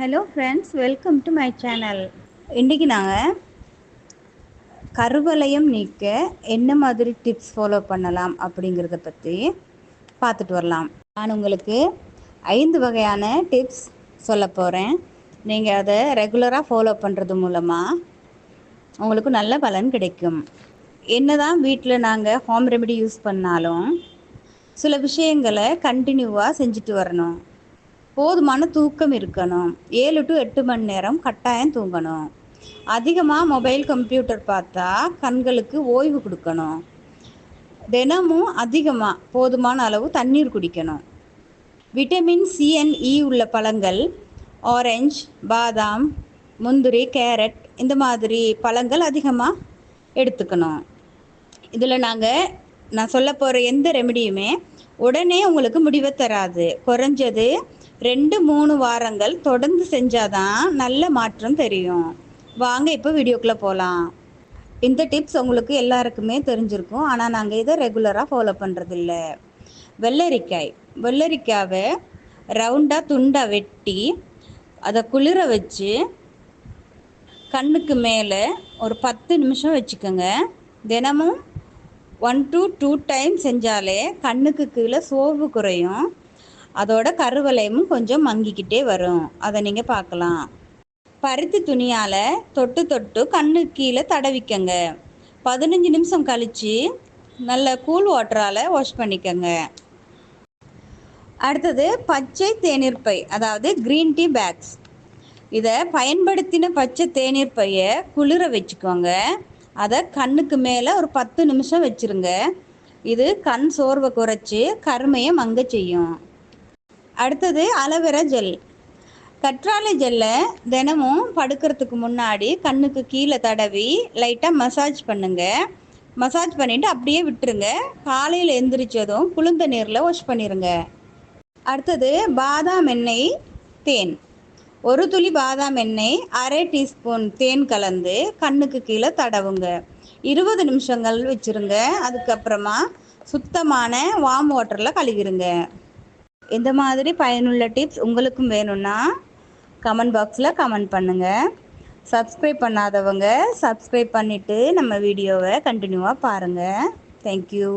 Hello friends welcome to my channel இன்றைக்கி நாங்கள் கருவளையம் நீக்க என்ன மாதிரி டிப்ஸ் ஃபாலோ பண்ணலாம் அப்படிங்கிறத பற்றி பார்த்துட்டு வரலாம். நான் உங்களுக்கு ஐந்து வகையான டிப்ஸ் சொல்ல போகிறேன் நீங்கள் அதை ரெகுலராக ஃபாலோ பண்ணுறது மூலமாக உங்களுக்கு நல்ல பலன் கிடைக்கும். என்ன தான் வீட்டில் நாங்கள் ஹோம் ரெமெடி யூஸ் பண்ணாலும் சில விஷயங்களை கண்டினியூவாக செஞ்சுட்டு வரணும். போதுமான தூக்கம் இருக்கணும். ஏழு டு எட்டு மணி நேரம் கட்டாயம் தூங்கணும். அதிகமாக மொபைல் கம்ப்யூட்டர் பார்த்தா கண்களுக்கு ஓய்வு கொடுக்கணும். தினமும் அதிகமாக போதுமான அளவு தண்ணீர் குடிக்கணும். விட்டமின் சி அண்ட் இ உள்ள பழங்கள் ஆரஞ்சு பாதாம் முந்திரி கேரட் இந்த மாதிரி பழங்கள் அதிகமாக எடுத்துக்கணும். இதில் நாங்கள் நான் சொல்ல போகிற எந்த ரெமெடியுமே உடனே உங்களுக்கு முடிவை தராது. குறைஞ்சது ரெண்டு மூணு வாரங்கள் தொடர்ந்து செஞ்சாதான் நல்ல மாற்றம் தெரியும். வாங்க இப்போ வீடியோக்குள்ளே போகலாம் இந்த டிப்ஸ் உங்களுக்கு எல்லாருக்குமே தெரிஞ்சிருக்கும். ஆனால் நாங்கள் இதை ரெகுலராக ஃபாலோ பண்ணுறதில்ல வெள்ளரிக்காய். வெள்ளரிக்காவை ரவுண்டாக துண்டாக வெட்டி அதை குளிர வச்சு கண்ணுக்கு மேலே ஒரு பத்து நிமிஷம் வச்சுக்கோங்க. தினமும் ஒன் டு டூ டைம் செஞ்சாலே கண்ணுக்கு கீழே சோர்வு குறையும். அதோட கருவளையமும் கொஞ்சம் மங்கிக்கிட்டே வரும். அதை நீங்கள் பார்க்கலாம். பருத்தி துணியால் தொட்டு தொட்டு கண்ணு கீழே தடவிக்கங்க. பதினஞ்சு நிமிஷம் கழித்து நல்ல கூல் வாட்டரால் வாஷ் பண்ணிக்கங்க. அடுத்தது பச்சை தேநீர் பை அதாவது க்ரீன் டீ பேக்ஸ் இதை பயன்படுத்தின பச்சை தேநீர் பையை குளிர வச்சுக்கோங்க. அதை கண்ணுக்கு மேலே ஒரு பத்து நிமிஷம் வச்சுருங்க. இது கண் சோர்வை குறைச்சி கருமையை மங்க செய்யும். அடுத்தது அலோவேரா ஜெல். கற்றாழை ஜெல்லை தினமும் படுக்கிறதுக்கு முன்னாடி கண்ணுக்கு கீழே தடவி லைட்டாக மசாஜ் பண்ணுங்க. மசாஜ் பண்ணிவிட்டு அப்படியே விட்டுருங்க. காலையில் எந்திரிச்சதும் குளிர்ந்த நீரில் வாஷ் பண்ணிடுங்க அடுத்தது பாதாம் எண்ணெய் தேன். ஒரு துளி பாதாம் எண்ணெய் அரை டீஸ்பூன் தேன் கலந்து கண்ணுக்கு கீழே தடவுங்க. இருபது நிமிஷங்கள் வச்சுருங்க. அதுக்கப்புறமா சுத்தமான வார்ம் வாட்டரில் கழுவிடுங்க இந்த மாதிரி பயனுள்ள டிப்ஸ் உங்களுக்கும் வேணும்னா கமெண்ட் பாக்ஸில் கமெண்ட் பண்ணுங்கள் சப்ஸ்கிரைப் பண்ணாதவங்க சப்ஸ்கிரைப் பண்ணிவிட்டு நம்ம வீடியோவை கண்டினியூவாக பாருங்கள் தேங்க்யூ